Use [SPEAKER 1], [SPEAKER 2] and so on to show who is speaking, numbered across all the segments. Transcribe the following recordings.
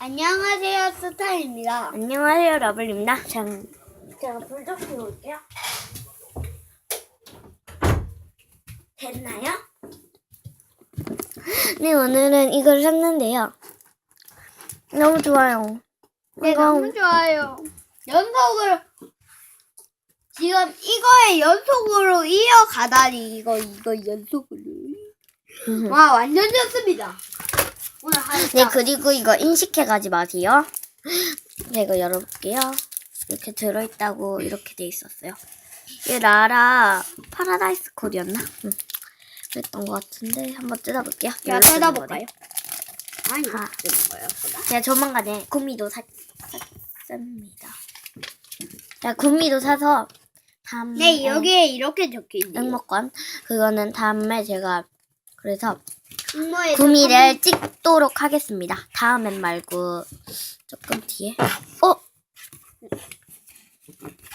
[SPEAKER 1] 안녕하세요, 스타입니다.
[SPEAKER 2] 안녕하세요, 러블입니다. 전
[SPEAKER 1] 제가 불좀 켜볼게요. 됐나요?
[SPEAKER 2] 네, 오늘은 이걸 샀는데요. 너무 좋아요.
[SPEAKER 1] 네,
[SPEAKER 2] 이거-
[SPEAKER 1] 너무 좋아요. 연속으로 지금 이거에 연속으로 이어가다니 이거 이거 연속으로 와 완전 좋습니다.
[SPEAKER 2] 네, 그리고 이거 인식해 가지 마세요. 네, 이거 열어볼게요. 이렇게 들어있다고 이렇게 돼 있었어요. 이 라라 파라다이스 콜이었나? 응. 그랬던 것 같은데 한번 뜯어볼게요.
[SPEAKER 1] 제가 뜯어볼까요? 아니
[SPEAKER 2] 아.
[SPEAKER 1] 거예요.
[SPEAKER 2] 제가 조만간에 구미도 사, 샀습니다. 제가 구미도 사서 다음
[SPEAKER 1] 네 여기에 이렇게 적혀 있네요.
[SPEAKER 2] 응모권 그거는 다음에 제가 그래서 구미를 찍도록 하겠습니다. 다음엔 말고 조금 뒤에. 어?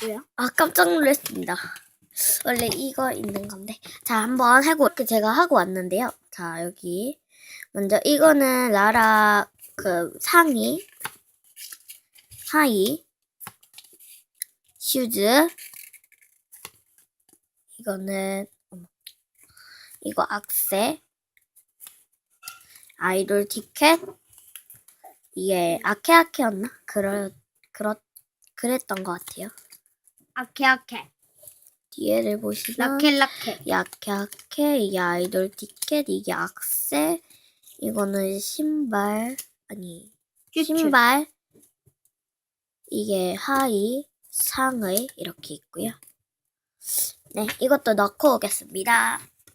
[SPEAKER 1] 왜요?
[SPEAKER 2] 아 깜짝 놀랐습니다. 원래 이거 있는 건데. 자 한번 하고 이렇게 제가 하고 왔는데요. 자 여기 먼저 이거는 라라 그 상의 하의 슈즈 이거는. 이거 악세 아이돌 티켓 이게 아케아케였나? 그러 그렇 그랬던 것 같아요.
[SPEAKER 1] 아케아케
[SPEAKER 2] 뒤에를 보시면
[SPEAKER 1] 라켈라케
[SPEAKER 2] 야케아케 이게 아이돌 티켓 이게 악세 이거는 신발 아니 신발 이게 하의 상의 이렇게 있고요. 네 이것도 넣고 오겠습니다.